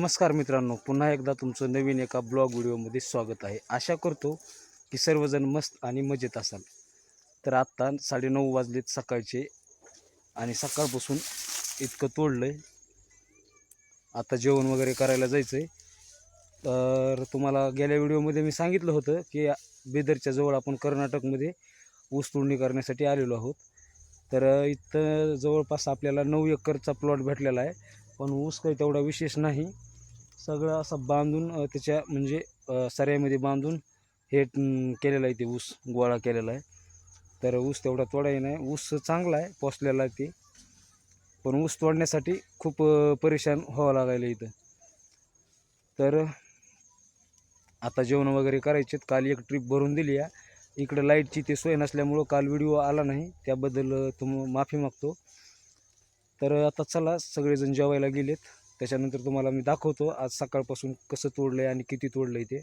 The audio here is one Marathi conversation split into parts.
नमस्कार मित्रांनो पुन्हा एकदा तुमचं नवीन एका ब्लॉग व्हिडिओमध्ये स्वागत आहे. आशा करतो की सर्वजण मस्त आणि मजेत असाल. तर आत्ता साडेनऊ वाजलेत सकाळचे आणि सकाळपासून इतकं तोडलं आहे आता जेवण वगैरे करायला जायचं आहे तर तुम्हाला गेल्या व्हिडिओमध्ये मी सांगितलं होतं की बेदरच्या जवळ आपण कर्नाटकमध्ये ऊस तोडणी करण्यासाठी आलेलो आहोत. तर इथं जवळपास आपल्याला नऊ एकरचा प्लॉट भेटलेला आहे. पण ऊस काही तेवढा विशेष नाही. सगळं असं बांधून त्याच्या म्हणजे सऱ्यामध्ये बांधून हे केलेलं आहे ते ऊस गोळा केलेला आहे. तर ऊस तेवढा तोडाही नाही. ऊस चांगला आहे पोचलेला आहे ते. पण ऊस तोडण्यासाठी खूप परेशान व्हावं लागायला इथं. तर आता जेवण वगैरे करायचे काल एक ट्रिप भरून दिली आहे. इकडं लाईटची ते सोय नसल्यामुळं काल व्हिडिओ आला नाही. त्याबद्दल तुम माफी मागतो. तर आता चला सगळेजण जेवायला गेलेत. त्याच्यानंतर तुम्हाला मी दाखवतो आज सकाळपासून कसं तोडलंय आणि किती तोडलंय ते.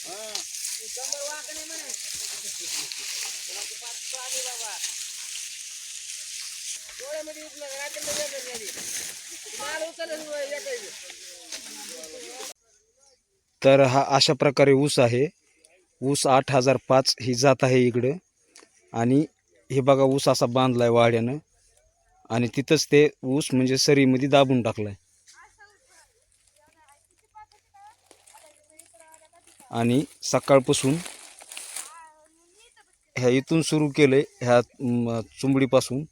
हो. तर हा अशा प्रकारे ऊस आहे. ऊस आठ हजार पाच ही जात आहे इकडं. आणि हे बघा ऊस असा बांधलाय वाड्यानं. आणि तिथंच ते ऊस म्हणजे सरीमध्ये दाबून टाकलाय. आणि सकाळपासून ह्या इथून सुरू केलंय ह्या चुंबडीपासून.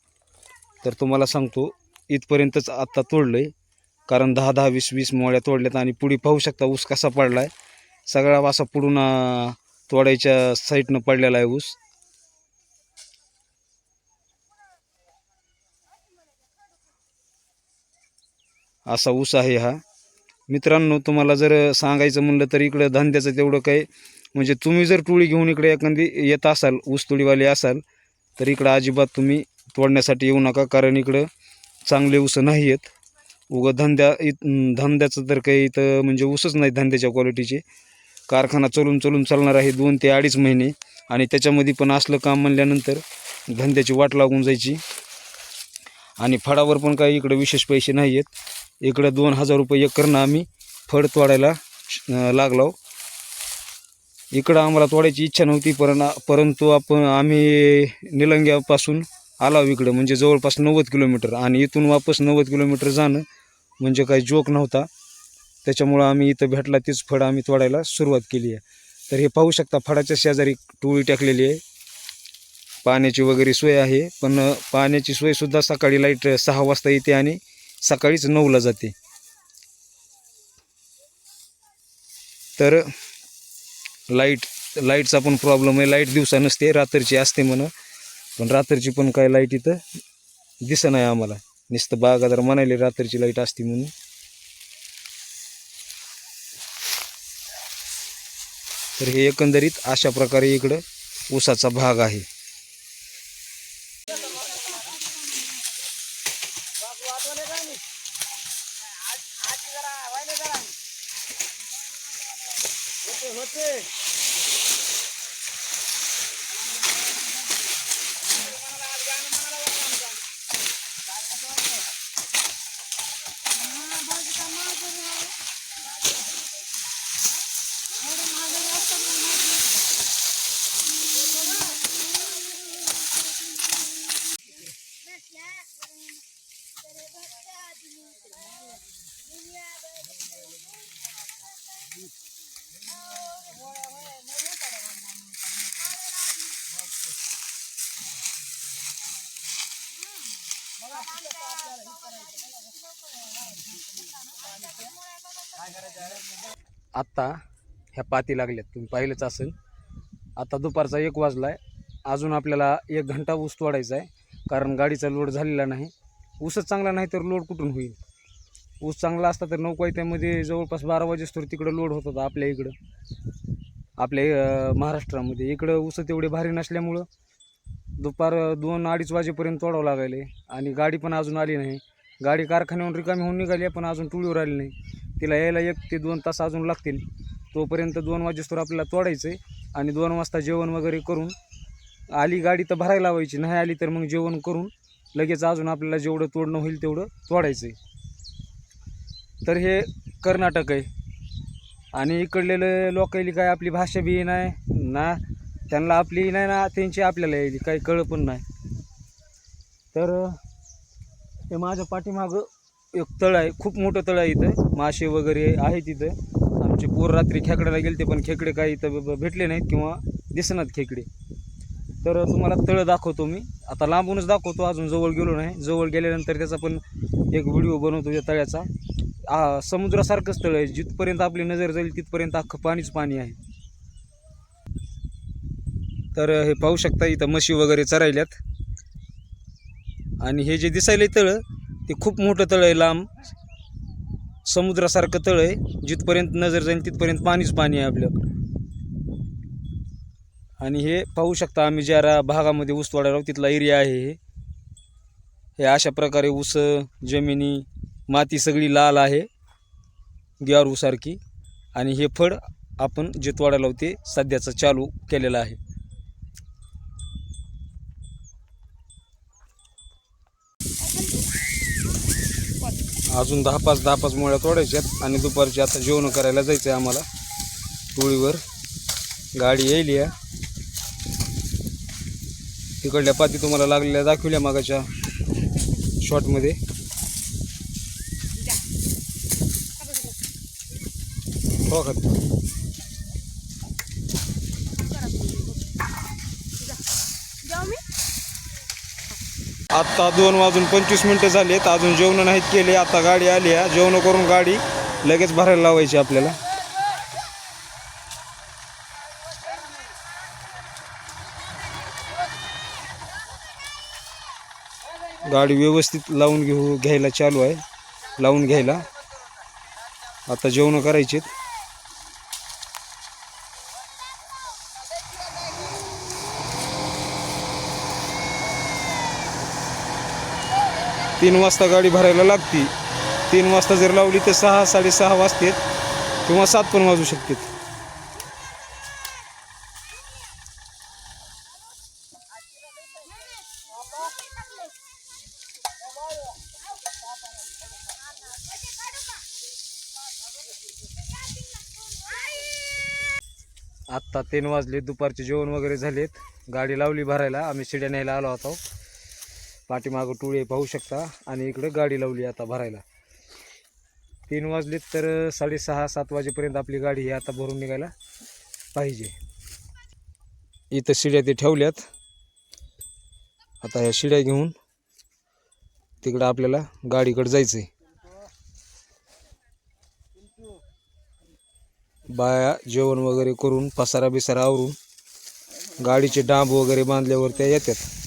तर तुम्हाला सांगतो इथपर्यंतच आत्ता तोडलंय. कारण दहा दहा वीस वीस मोळ्या तोडल्यात आणि पुढे पाहू शकता ऊस कसा पडलाय. सगळा वासा पुढून तोडायच्या साईडनं पडलेला आहे ऊस. असा ऊस आहे हा. मित्रांनो तुम्हाला जर सांगायचं म्हणलं तर इकडं धंद्याचं तेवढं काही म्हणजे तुम्ही जर टोळी घेऊन इकडे एखादी येत असाल ऊसतोडीवाले असाल तर इकडं अजिबात तुम्ही तोडण्यासाठी येऊ नका कारण इकडं चांगले ऊस नाही आहेत उगं धंद्या इत धंद्याचं तर काही इथं म्हणजे ऊसच नाही धंद्याच्या क्वालिटीचे कारखाना चलून चलून चालणार आहे दोन ते अडीच महिने आणि त्याच्यामध्ये पण असलं काम म्हणल्यानंतर धंद्याची वाट लागून जायची. आणि फळावर पण काही इकडं विशेष पैसे नाही आहेत इकडं दोन हजार रुपये एकरनं आम्ही फळ तोडायला लागलो इकडं आम्हाला तोडायची इच्छा नव्हती परन परंतु आपण आम्ही निलंग्यापासून आलाव इकडं म्हणजे जवळपास नव्वद किलोमीटर. आणि इथून वापस नव्वद किलोमीटर जाणं म्हणजे काही जोक नव्हता. त्याच्यामुळं आम्ही इथं भेटला तीच फळ आम्ही तोडायला सुरुवात केली आहे. तर हे पाहू शकता फळाच्या शेजारी टोळी टाकलेली आहे. पाण्याची वगैरे सोय आहे पण पाण्याची सोयसुद्धा सकाळी लाइट सहा वाजता येते आणि सकाळीच नऊला जाते. तर लाइट लाईटचा पण प्रॉब्लेम आहे. लाइट दिवसा नसते रात्रीची असते म्हणा. पण रात्रीची पण काय लाइट इथं दिसं नाही आम्हाला. नुसतं बागादार म्हणायला रात्रीची लाइट असते म्हणून. तर हे एकंदरीत अशा प्रकारे इकडं ऊसाचा भाग आहे. आत्ता ह्या पाती लागल्यात. तुम्ही पाहिलंच असेल. आता दुपारचा एक वाजला आहे अजून आपल्याला एक घंटा ऊस तोडायचा आहे कारण गाडीचा लोड झालेला नाही. ऊसच चांगला नाही तर लोड कुठून होईल? ऊस चांगला असता तर नऊ त्यामध्ये जवळपास बारा वाजेस्तोर तिकडं लोड होत होता आपल्या इकडं. आपल्या महाराष्ट्रामध्ये. इकडं ऊस तेवढे भारी नसल्यामुळं दुपार दोन अडीच वाजेपर्यंत तोडावं लागायले आणि गाडी पण अजून आली नाही. गाडी कारखान्याहून रिकामी होऊन निघाली आहे, पण अजून टुळीवर आली नाही. तिला यायला एक ते दोन तास अजून लागतील. तोपर्यंत दोन वाजेस्तोर आपल्याला तोडायचं आहे आणि दोन वाजता जेवण वगैरे करून आली गाडी तर भरायला लावायची. नाही आली तर मग जेवण करून लगेच अजून आपल्याला जेवढं तोडणं होईल तेवढं तोडायचं आहे तर हे कर्नाटक आहे. आणि इकडलेलं लोकायली काय आपली भाषा बी नाही ना त्यांना आपली नाही ना त्यांची आपल्याला यायली काही कळ पण नाही. तर हे माझ्या पाठीमागं एक तळ आहे खूप मोठं तळ आहे इथं. मासे वगैरे आहे तिथं. आमचे पोर रात्री खेकड्याला गेलते पण खेकडे काही इथं भेटले नाहीत किंवा दिसनात खेकडे. तर तुम्हाला तळ दाखवतो मी. आता लांबूनच दाखवतो अजून जवळ गेलो नाही. जवळ गेल्यानंतर त्याचा पण एक व्हिडिओ बनवतो त्या तळ्याचा. आ, समुद्रासारखंच तळ आहे. जिथपर्यंत आपली नजर जाईल तिथपर्यंत अख्खं पाणीच पाणी आहे. तर हे पाहू शकता इथं म्हशी वगैरे चरायल्यात. आणि हे जे दिसायलंय तळ ते खूप मोठं तळ आहे लांब. समुद्रासारखं तळ आहे. जिथपर्यंत नजर जाईल तिथपर्यंत पाणीच पाणी आहे आपल्याकडं आणि हे पाहू शकता आम्ही ज्या रा- भागामध्ये ऊस तोडायला तिथला एरिया आहे हे. हे अशा प्रकारे ऊस जमिनी माती सगळी लाल आहे ग्यारूसारखी आणि हे फळ आपण जे तोडायला होते सध्याचं चालू केलेलं आहे. अजून दहा पाच दहा पाच मुळ्या तोडायच्यात आणि दुपारची आता जेवण करायला जायचं आहे आम्हाला. टोळीवर गाडी येईल या तिकडल्या पाती तुम्हाला लागलेल्या दाखवल्या मागाच्या शॉटमध्ये हो का आत्ता दोन वाजून पंचवीस मिनटं झालीत. अजून जेवण नाहीत केले. आता गाडी आली आहे. जेवण करून गाडी लगेच भरायला लावायची आपल्याला. गाडी व्यवस्थित लावून घेऊ घ्यायला चालू आहे. लावून घ्यायला. आता जेवण करायचीत. तीन वाजता गाडी भरायला लागती. तीन वाजता जर लावली तर सहा साडेसहा वाजते किंवा सात पण वाजू शकतात. आत्ता तीन वाजले दुपारचे जेवण वगैरे झालेत. गाडी लावली भरायला आम्ही शिड्या न्यायला आलो होतो. पाठीमागं टोळी पाहू शकता. आणि इकडं गाडी लावली आता भरायला. तीन वाजलेत तर साडेसहा सात वाजेपर्यंत आपली गाडी ही आता भरून निघायला पाहिजे. इथं शिड्या ते ठेवल्यात. आता ह्या शिड्या घेऊन तिकडं आपल्याला गाडीकडे जायचं आहे बाया जेवण वगैरे करून पसारा बिसारा आवरून गाडीचे डांब वगैरे बांधल्यावर त्या येतात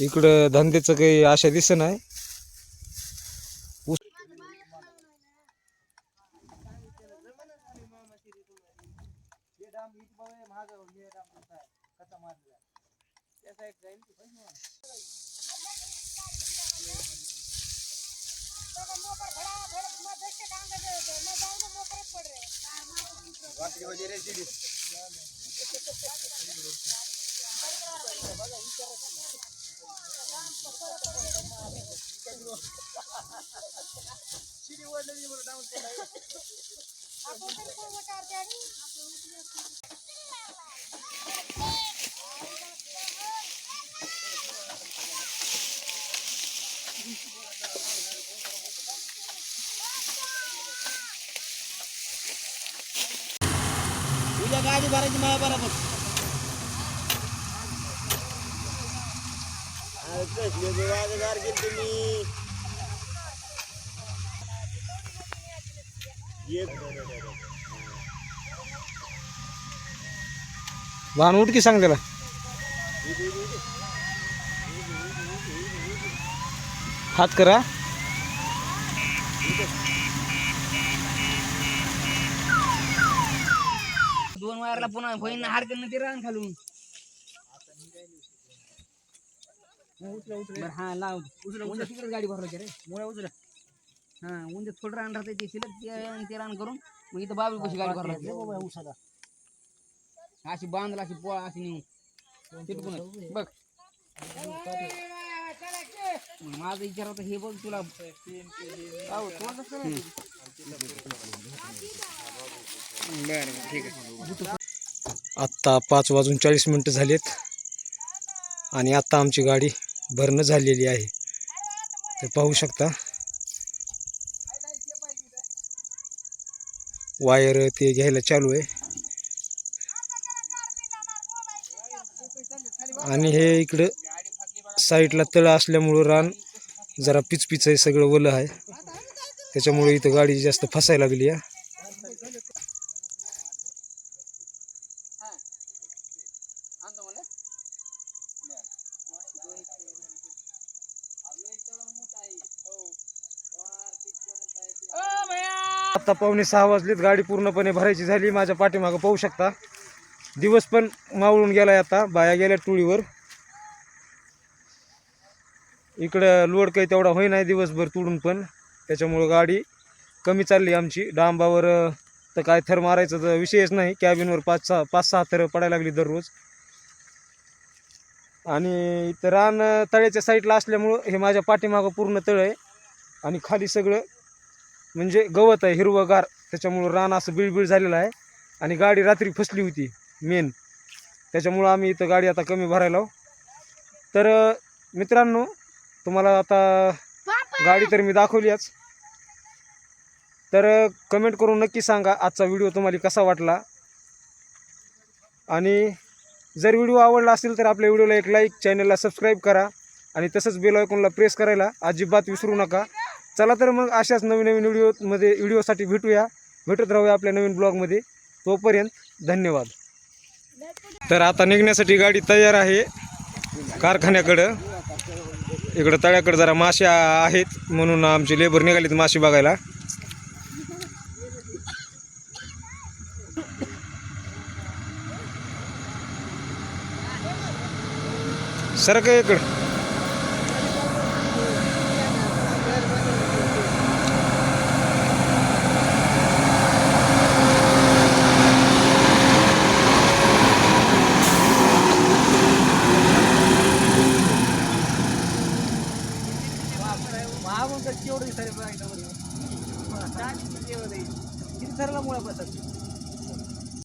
इकडं धंद्याचं काही आशा दिसत नाही तुझ्या गाडी भरायची मला बरोबर कसले वाजगार गेले तुम्ही वाहन उठ की सांग त्याला. हात करा. दोन वायरला पुन्हा होईन हार करणं ते रान खालून. बरं, हा लाव. उचला उचला. तिकडे गाडी भरवायची रे? मुळे उचला. हा उंदे थोडं रान राहते ते शिलक ते रान करून मग इथं बाबी कशी गाडी भरवायची अशी बांधला अशी पोळा अशी तिथून बघ. माझा विचार होता हे बघ तुला. आत्ता पाच वाजून चाळीस मिनटं झालेत. आणि आत्ता आमची गाडी भरणं झालेली आहे. तर पाहू शकता. वायर ते घ्यायला चालू आहे. आणि हे इकडं साईडला तळ असल्यामुळं रान जरा पिचपिच आहे सगळं वलं आहे. त्याच्यामुळे इथं गाडी जास्त फसायला लागली आहे. आता पावणे सहा वाजलेत गाडी पूर्णपणे भरायची झाली माझ्या पाठीमागं पाहू शकता. दिवस पण मावळून गेलाय आता बाया गेल्या टोळीवर. इकडं लोड काही तेवढा होई नाही दिवसभर तुडून पण. त्याच्यामुळं गाडी कमी चालली आमची. डांबावर तर काय थर मारायचं तर विषयच नाही. कॅबिनवर पाच सहा पाच सहा थर पडायला लागली दररोज. आणि इथं रान तळ्याच्या साईडला असल्यामुळं हे माझ्या पाठीमागं पूर्ण तळ आहे. आणि खाली सगळं म्हणजे गवत आहे हिरवंगार. त्याच्यामुळं रान असं बिळबिळ झालेलं आहे. आणि गाडी रात्री फसली होती मेन त्याच्यामुळं आम्ही इथं गाडी आता कमी भरायला. तर मित्रांनो तुम्हाला आता गाडी तर मी दाखवलीच. तर कमेंट करून नक्की सांगा आजचा व्हिडिओ तुम्हाला कसा वाटला. आणि जर व्हिडिओ आवडला असेल तर आपल्या व्हिडिओला एक लाईक चॅनलला सबस्क्राईब करा. आणि तसंच बेल आयकॉनला प्रेस करायला अजिबात विसरू नका. चला तर मग अशाच नवीन नवीन व्हिडिओमध्ये व्हिडिओसाठी भेटूया. भेटत राहूया आपल्या नवीन ब्लॉगमध्ये तोपर्यंत धन्यवाद. तर आता निघण्यासाठी गाडी तयार आहे. कारखान्याकडं. इकडं तळ्याकडं जरा मासे आहेत म्हणून आमचे लेबर निघालेत मासे बघायला. सर काय इकडं.